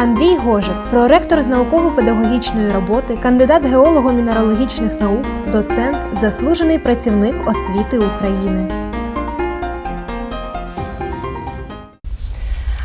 Андрій Гожик, проректор з науково-педагогічної роботи, кандидат геолого-мінералогічних наук, доцент, заслужений працівник освіти України.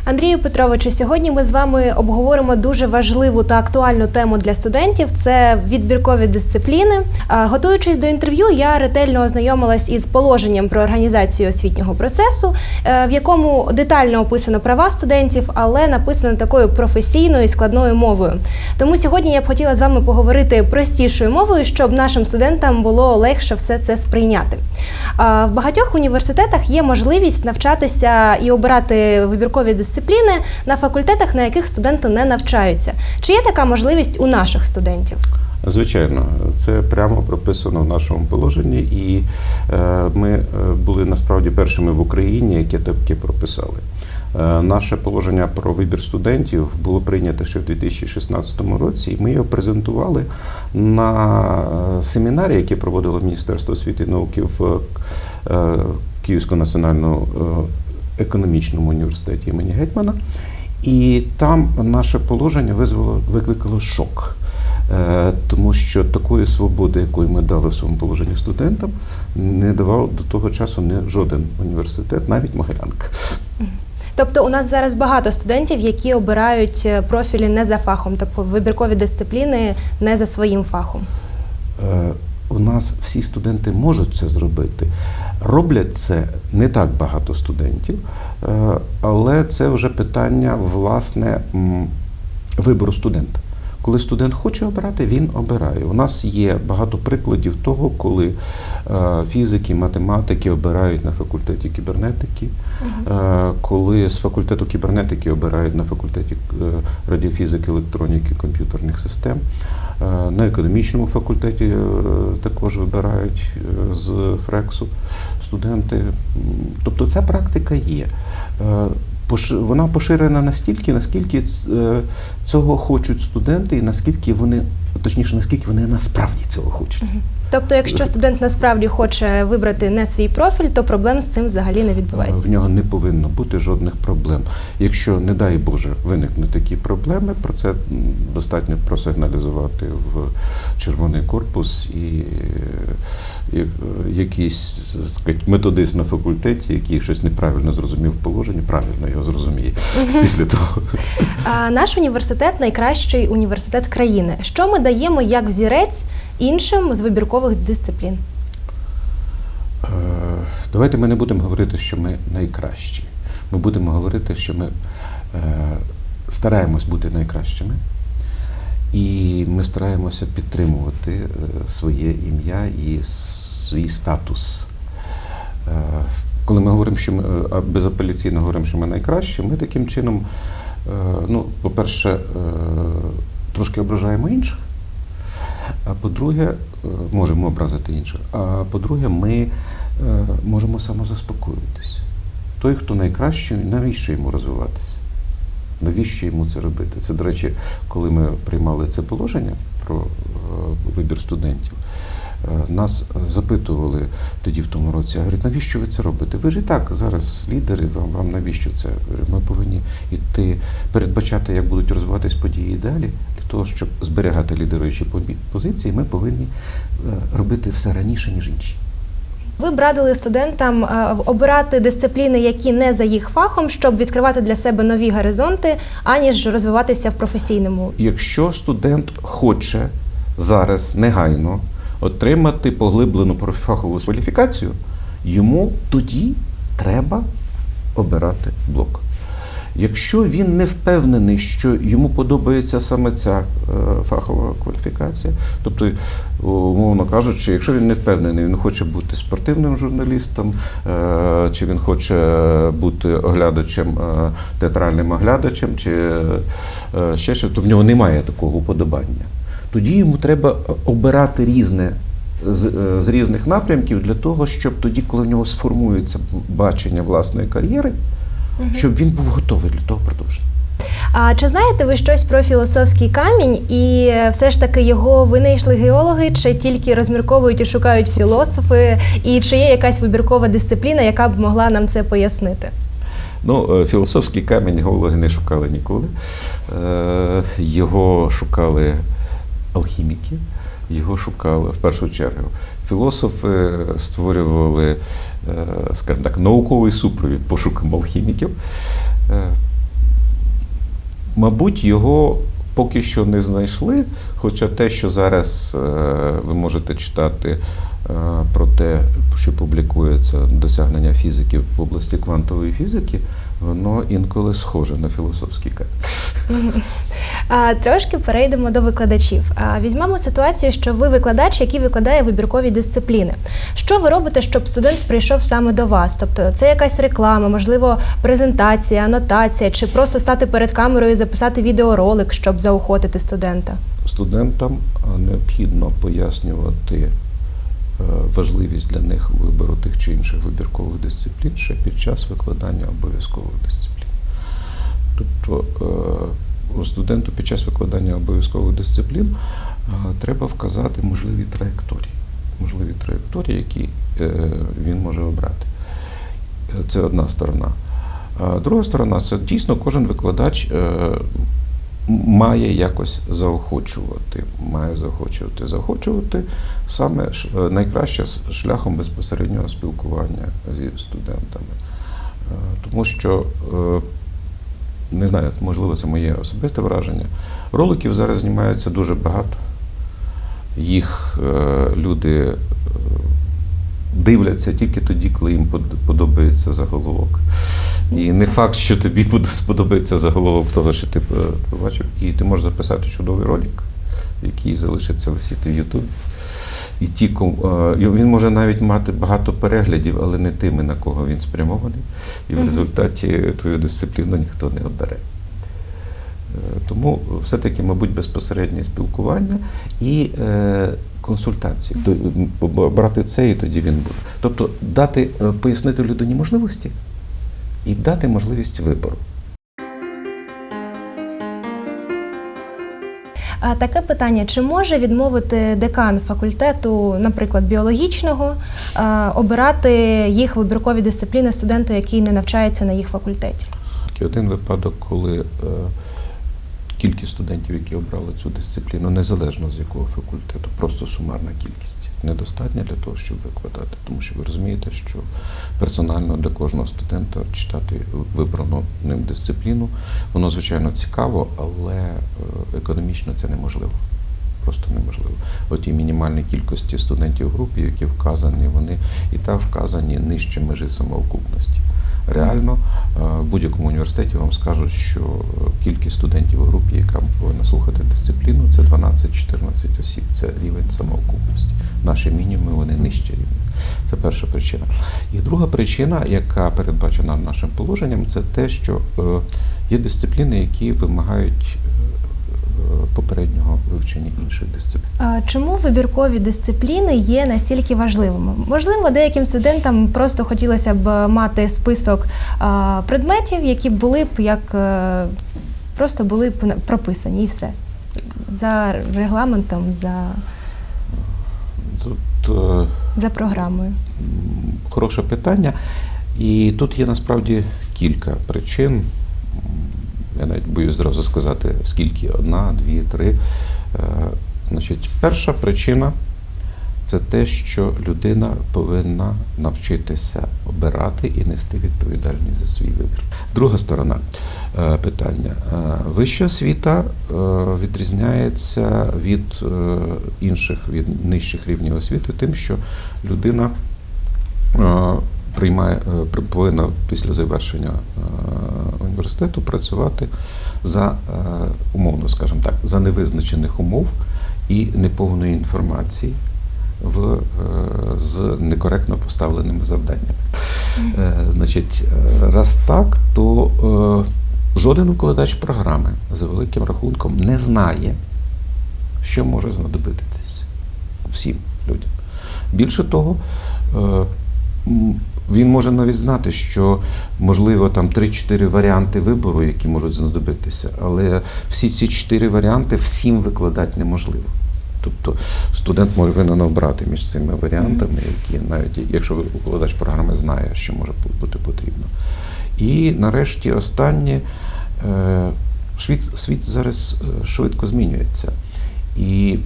Андрію Петровичу, сьогодні ми з вами обговоримо дуже важливу та актуальну тему для студентів це відбіркові дисципліни. Готуючись до інтерв'ю, я ретельно ознайомилась із положенням про організацію освітнього процесу, е, в якому детально описано права студентів, але написано такою професійною і складною мовою. Тому сьогодні я б хотіла з вами поговорити простішою мовою, щоб нашим студентам було легше все це сприйняти. В багатьох університетах є можливість навчатися і обирати вибіркові дисципліни на факультетах, на яких студенти не навчаються. Чи є така можливість у наших студентів? Звичайно, це прямо прописано в нашому положенні, і е, ми е, були насправді першими в Україні, які таке прописали. Е, Наше положення про вибір студентів було прийнято ще в 2016 році, і ми його презентували на семінарі, який проводило Міністерство освіти і науки в Київському національному е, економічному університеті імені Гетьмана. І там наше положення визвало, викликало шок. Е, Тому що такої свободи, якої ми дали в своєму положенні студентам, не давав до того часу не жоден університет, навіть Могилянка. Тобто у нас зараз багато студентів, які обирають е, профілі не за фахом, тобто вибіркові дисципліни не за своїм фахом. Е, У нас всі студенти можуть це зробити. Роблять це не так багато студентів, е, але це вже питання власне вибору студента. Коли студент хоче обирати, він обирає. У нас є багато прикладів того, коли е, фізики, математики обирають на факультеті кібернетики, е, коли з факультету кібернетики обирають на факультеті радіофізики, електроніки, комп'ютерних систем. Е, На економічному факультеті е, також вибирають е, з Фрексу студенти. Тобто ця практика є. Вона поширена настільки, наскільки цього хочуть студенти, і наскільки вони, точніше, наскільки вони насправді цього хочуть. Тобто, якщо студент насправді хоче вибрати не свій профіль, то проблем з цим взагалі не відбувається. В нього не повинно бути жодних проблем. Якщо, не дай Боже, виникнуть такі проблеми, про це достатньо просигналізувати в червоний корпус е, і якийсь сказать, методист на факультеті, який щось неправильно зрозумів в положенні, правильно його зрозуміє після того. А наш університет найкращий університет країни. Що ми даємо як взірець іншим з вибіркових дисциплін? Е, Давайте ми не будемо говорити, що ми найкращі. Ми будемо говорити, що ми е, стараємось бути найкращими, і ми стараємося підтримувати е, своє ім'я і свій статус. Е, Коли ми говоримо, що ми е, безапеляційно говоримо, що ми найкращі, ми таким чином, ну, по-перше, трошки ображаємо інших. А по-друге, можемо образити інших. А по-друге, ми можемо самозаспокоїтись. Той, хто найкращий, навіщо йому розвиватися? Навіщо йому це робити? Це, до речі, коли ми приймали це положення про е, вибір студентів, е, нас запитували тоді в тому році, говорять, навіщо ви це робите? Ви ж і так зараз лідери, вам, вам навіщо це? Ми повинні йти, передбачати, як будуть розвиватись події далі. Для того, щоб зберігати лідеруючі позиції, ми повинні е, робити все раніше, ніж інші. Ви б радили студентам е, обирати дисципліни, які не за їх фахом, щоб відкривати для себе нові горизонти, аніж розвиватися в професійному. Якщо студент хоче зараз негайно отримати поглиблену профахову кваліфікацію, йому тоді треба обирати блок. Якщо він не впевнений, що йому подобається саме ця е, фахова кваліфікація, тобто, умовно кажучи, якщо він не впевнений, він хоче бути спортивним журналістом, е, чи він хоче бути оглядачем, е, театральним оглядачем, чи е, ще щось, то в нього немає такого уподобання. Тоді йому треба обирати різне з, е, з різних напрямків для того, щоб тоді, коли в нього сформується бачення власної кар'єри, щоб він був готовий для того продовження. А чи знаєте ви щось про філософський камінь, і все ж таки його винайшли геологи, чи тільки розмірковують і шукають філософи, і чи є якась вибіркова дисципліна, яка б могла нам це пояснити? Ну, е, філософський камінь геологи не шукали ніколи. Е, Його шукали алхіміки, його шукали в першу чергу. Філософи створювали, е, скажімо так, науковий супровід пошукам алхіміків. Е, Мабуть, його поки що не знайшли. Хоча те, що зараз е, ви можете читати про те, що публікується досягнення фізиків в області квантової фізики, воно інколи схоже на філософський камінь. Трошки перейдемо до викладачів. Візьмемо ситуацію, що ви викладач, який викладає вибіркові дисципліни. Що ви робите, щоб студент прийшов саме до вас? Тобто це якась реклама, можливо, презентація, анотація, чи просто стати перед камерою записати відеоролик, щоб заохотити студента? Студентам необхідно пояснювати е, важливість для них вибору тих чи інших вибіркових дисциплін ще під час викладання обов'язкових дисциплін. Тобто е, студенту під час викладання обов'язкових дисциплін е, треба вказати можливі траєкторії, можливі траєкторії, які е, він може обрати. Це одна сторона. Друга сторона це дійсно кожен викладач має якось заохочувати. Має заохочувати. Заохочувати саме найкраще шляхом безпосереднього спілкування зі студентами. Тому що, не знаю, можливо, це моє особисте враження. Роликів зараз знімається дуже багато. Їх е, люди е, дивляться тільки тоді, коли їм подобається заголовок. І не факт, що тобі сподобається заголовок того, що ти е, побачив. І ти можеш записати чудовий ролик, який залишиться висіти в Ютубі. І ті, е, він може навіть мати багато переглядів, але не тими, на кого він спрямований. І в результаті твою дисципліну ніхто не обере. Е, Тому все-таки, мабуть, безпосереднє спілкування і е, консультації. Брати це, і тоді він буде. Тобто дати, пояснити людині можливості і дати можливість вибору. Таке питання: чи може відмовити декан факультету, наприклад, біологічного, обирати їх вибіркові дисципліни студенту, який не навчається на їх факультеті? Один випадок, коли е, кількість студентів, які обрали цю дисципліну, незалежно з якого факультету, просто сумарна кількість, недостатня для того, щоб викладати. Тому що ви розумієте, що персонально для кожного студента читати вибрану ним дисципліну, воно звичайно цікаво, але е, економічно це неможливо. Просто неможливо. От і мінімальній кількості студентів в групі, які вказані, вони і так вказані нижче межі самоокупності. Реально в будь-якому університеті вам скажуть, що е, кількість студентів у групі, яка повинна слухати дисципліну, це 12-14 осіб. Це рівень самоокупності. Наші мінімуми вони нижче рівня. Це перша причина. І друга причина, яка передбачена нашим положенням, це те, що е, є дисципліни, які вимагають е, попереднього вивчення інших дисциплін. А Чому вибіркові дисципліни є настільки важливими? Можливо, деяким студентам просто хотілося б мати список а, предметів, які були б як е, просто були б прописані, і все за регламентом, за, Тут е, за програмою. Хороше питання. І тут є насправді кілька причин. Я навіть боюсь зразу сказати, скільки одна, дві, три. Е, Значить, перша причина це те, що людина повинна навчитися обирати і нести відповідальність за свій вибір. Друга сторона е, питання. Е, Вища освіта відрізняється від інших, від нижчих рівнів освіти, тим, що людина приймає, е, повинна після завершення е, університету працювати за е, умовно, скажімо так, за невизначених умов і неповної інформації в, з некоректно поставленими завданнями. Значить, раз так, то жоден укладач програми за великим рахунком не знає, що може знадобитись всім людям. Більше того, він може навіть знати, що можливо там 3-4 варіанти вибору, які можуть знадобитися, але всі ці 4 варіанти всім викладати неможливо. Тобто студент повинен обрати між цими варіантами, які навіть якщо укладач програми знає, що може бути потрібно. І нарешті останнє. Е, Світ, світ зараз е, швидко змінюється. І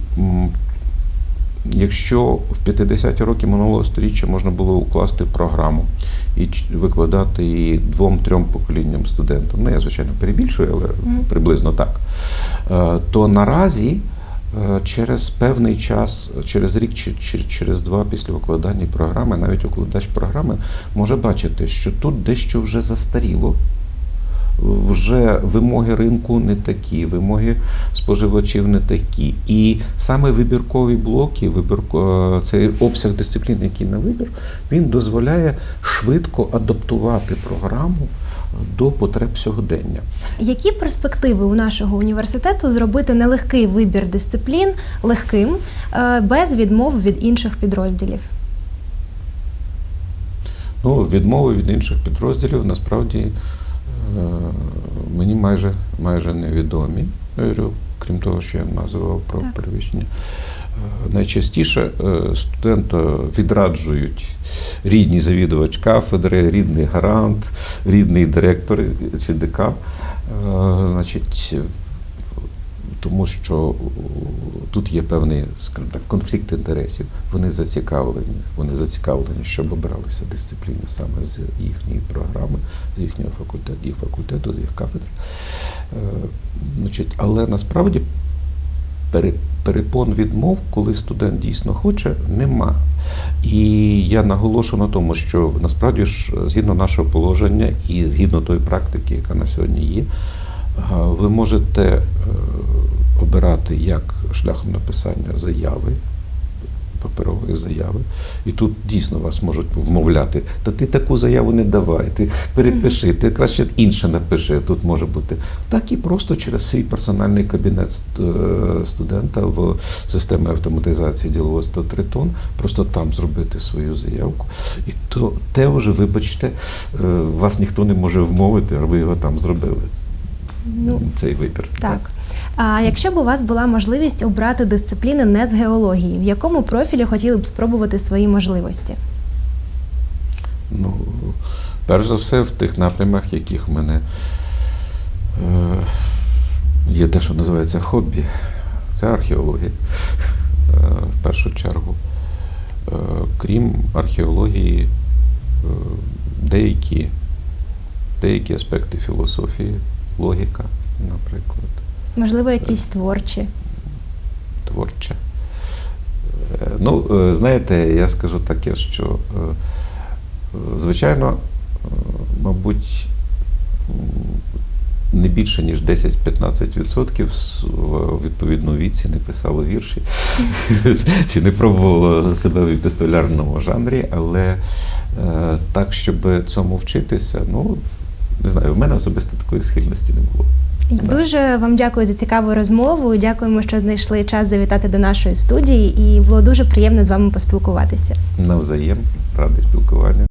якщо в 50-ті роки минулого століття можна було укласти програму і викладати її двом-трьом поколінням студентам, ну я звичайно перебільшую, але приблизно так, е, то наразі е, через певний час, через рік чи, через два після укладання програми, навіть укладач програми може бачити, що тут дещо вже застаріло. Вже вимоги ринку не такі, вимоги споживачів не такі. І саме вибіркові блоки, вибірко, цей обсяг дисциплін, який на вибір, він дозволяє швидко адаптувати програму до потреб сьогодення. Які перспективи у нашого університету зробити нелегкий вибір дисциплін легким, е, без відмов від інших підрозділів? Ну, відмови від інших підрозділів насправді е, мені майже, майже невідомі. Говорю, крім того, що я назвав про перевищення. Е, Найчастіше е, студента відраджують рідний завідувач кафедри, рідний гарант, рідний директор чи декан. Е, Значить, тому що тут є певний, скажімо так, конфлікт інтересів. Вони зацікавлені, вони зацікавлені, щоб обиралися дисципліни саме з їхньої програми, з їхнього факультету, їх факультету, з їх кафедри. Е, Значить, але насправді перепон відмов, коли студент дійсно хоче, нема. І я наголошу на тому, що насправді ж згідно нашого положення і згідно тої практики, яка на сьогодні є, ви можете е, обирати як шляхом написання заяви, паперової заяви, і тут дійсно вас можуть вмовляти, та ти таку заяву не давай, ти перепиши, ти краще інше напиши. Тут може бути так і просто через свій персональний кабінет е, студента в системі автоматизації діловодства Тритон, просто там зробити свою заявку. І то те вже, вибачте, е, вас ніхто не може вмовити, а ви його там зробили. Ну, Цей вибір. Так. А якщо б у вас була можливість обрати дисципліни не з геології, в якому профілі хотіли б спробувати свої можливості? Ну, перш за все, в тих напрямах, яких в мене е, є те, що називається хобі, це археологія. Е, в першу чергу. Е, крім археології, е, деякі, деякі аспекти філософії, логіка, наприклад. Можливо, якісь творчі. творче. Е, Ну, е, знаєте, я скажу таке, що, е, е, звичайно, е, мабуть, не більше, ніж 10-15% в відповідному віці не писало вірші чи не пробувало себе в епістолярному жанрі, але е, так, щоб цьому вчитися, ну, не знаю, в мене особисто такої схильності не було. Дуже вам дякую за цікаву розмову. Дякуємо, що знайшли час завітати до нашої студії, і було дуже приємно з вами поспілкуватися. Навзаєм, радий спілкуванню.